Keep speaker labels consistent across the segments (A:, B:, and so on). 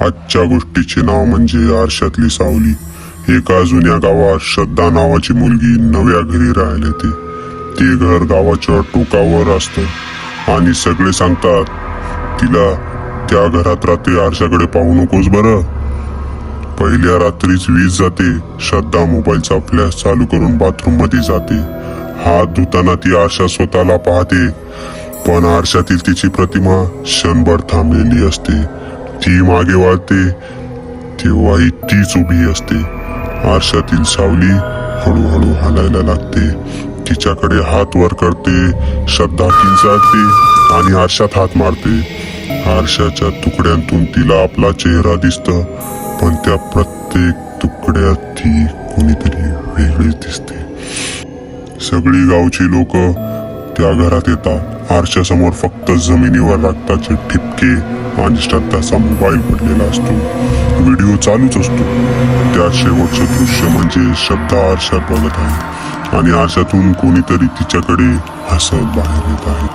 A: आजच्या गोष्टीचे नाव म्हणजे आरशातली सावली. एका जुन्या गावात श्रद्धा नावाची मुलगी नव्या घरी राहिले ते ते घर गावाच्या टोकावर असतं. आणि सगळे सांगतात तिला त्या घरात रात्री आरशाकडे पाहू नकोस बरं. पहिल्या रात्रीच वीज जाते. श्रद्धा मोबाईलचा फ्लॅश चालू करून बाथरूममध्ये जाते. हात धुताना ती आरशा स्वतःला पाहते. पण आरशातील तिची प्रतिमा क्षणभर थांबलेली असते. ती मागे वाळते तेव्हाही तीच उभी असते. आरशातील सावली हळूहळू हालायला लागते. तिच्याकडे हात वर करते श्रद्धा किंचाळते आणि आरशात हात मारते. आरशाच्या तुकड्यांतून तिला आपला चेहरा दिसत पण त्या प्रत्येक तुकड्यात ती कोणीतरी वेगळीच दिसते. सगळी गावची लोक त्या घरात येतात. आरशासमोर फक्त जमिनीवर रक्ताचे ठिपके आणि श्रद्धाचा मोबाईल पडलेला असतो. व्हिडिओ चालूच असतो. त्या शेवटचं दृश्य म्हणजे श्रद्धा आरशात बघत आहे. आणि आरशातून कोणीतरी तिच्याकडे हसत बाहेर येत आहे.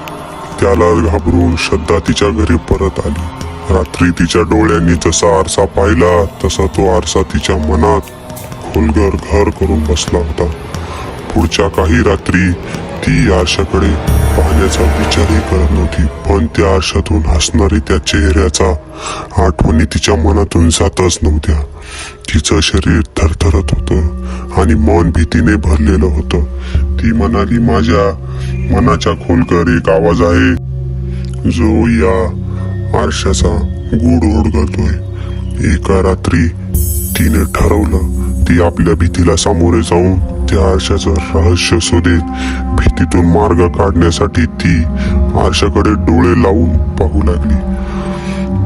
A: त्याला घाबरून श्रद्धा तिच्या घरी परत आली. रात्री तिच्या डोळ्यांनी जसा आरसा पाहिला तसा तो आरसा तिच्या मनात खोलगर घर करून बसला होता. पुढच्या काही रात्री ती आरशाकडे पाहण्याचा विचारही करत नव्हती. पण त्या आरशातून हसणारी त्या चेहऱ्याचा आठवणी तिच्या मनातून जातच नव्हत्या. तिचं शरीर थरथरत होतं आणि मन भीतीने भरलेलं होतं. ती म्हणाली माझ्या मनाच्या खोलकर एक आवाज आहे. जो या आरशाचा गूढ ओढगतोय एका रात्री तिने ठरवलं ती आपल्या भीतीला सामोरे जाऊन त्या आरशाचं रहस्य शोधेल भीतीतून मार्ग काढण्यासाठी ती आरशाकडे डोळे लावून पाहू लागली.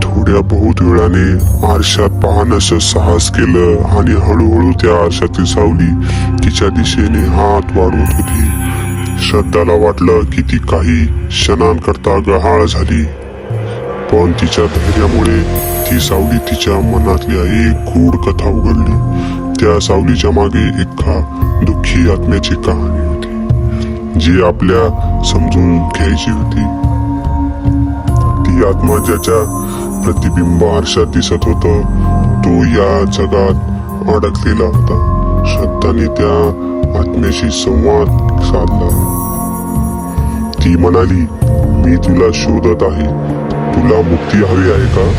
A: थोड्या बहुत वेळाने आरशात पाहण्याचं साहस केलं आणि हळूहळू त्या आरशातील सावली तिच्या दिशेने हात वाढवत होती. श्रद्धाला वाटलं की ती काही क्षणांकरता गहाळ झाली. पण तिच्या धैर्यामुळे ती सावली तिच्या मनातल्या एक गूढ कथा उघडली. त्या सावलीच्या मागे एका दुःखी आत्म्याची कहाणी होती जी आपल्या समजून घ्यायची होती. ती आत्मा ज्याच्या प्रतिबिंब आरशात दिसत होत तो या जगात अडकलेला होता. श्रद्धाने त्या आत्म्याशी संवाद साधला. ती म्हणाली मी तुला शोधत आहे. तुला मुक्ती हवी आहे का?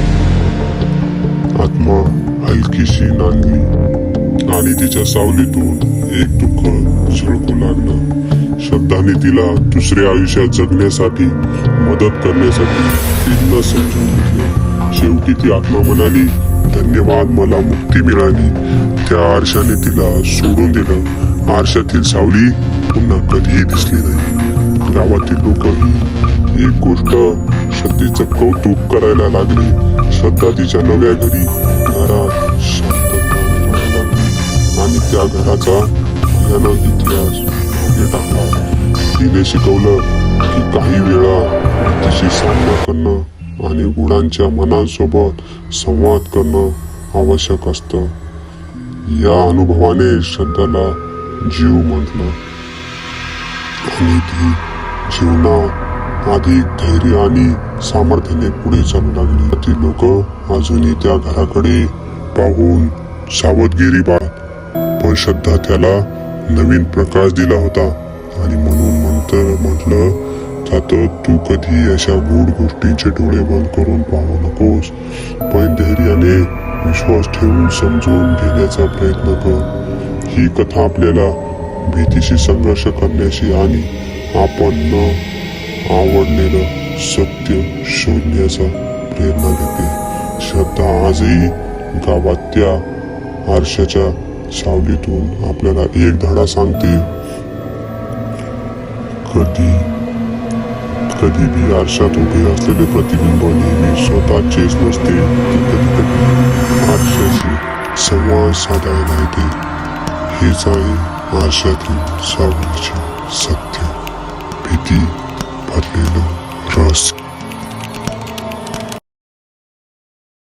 A: आत्मा हलकीशी नांदली. आणि तिच्या सावलीतून एक दुःख झळकू लागलं. श्रद्धाने तिला दुसऱ्या आयुष्यात जगण्यासाठी मदत करण्यासाठी तिला समजून घेतलं. शेवटी ती आत्मा म्हणाली धन्यवाद मला मुक्ती मिळाली. त्या आरशाने तिला सोडून दिलं. आरशातील सावली पुन्हा कधीही दिसली नाही. गावातील लोकही एक गोष्ट श्रद्धेचं कौतुक करायला लागले. श्रद्धा तिच्या नव्या घरी त्या भयानक इतिहास मागे टाकला तिने शिकवलं की काही वेळा तिशी सामना करणं आणि गुणांच्या मनांसोबत संवाद करणं आवश्यक असतं. या अनुभवाने श्रद्धाला जीव म्हटलं. आणि ती जीवनात अधिक धैर्य आणि सामर्थ्याने पुढे चालू लागली. ती लोक अजूनही त्या घराकडे पाहून सावधगिरी बा पण श्रद्धा त्याला नवीन प्रकाश दिला होता. आणि म्हणून म्हणतं म्हटलं जातं तू कधी अशा गूढ गोष्टींचे डोळे बंद करून पाहू नकोस. पण धैर्याने विश्वास ठेवून समजून घेण्याचा प्रयत्न कर. ही कथा आपल्याला भीतीशी संघर्ष करण्याशी आणि आपण न आवडलेलं सत्य शोधण्याचा प्रेरणा देते. श्रद्धा आजही गावात त्या आरशाच्या सावलीतून आपल्याला एक धडा सांगते कधी कधी बी आरशात उभे असलेले प्रतिबिंब नेहमी स्वतःचेच नसते कधी कधी आरशाशी संवाद साधायला येते हेच आहे आरशातील सावलीचे सत्य. भीती भरलेलं रस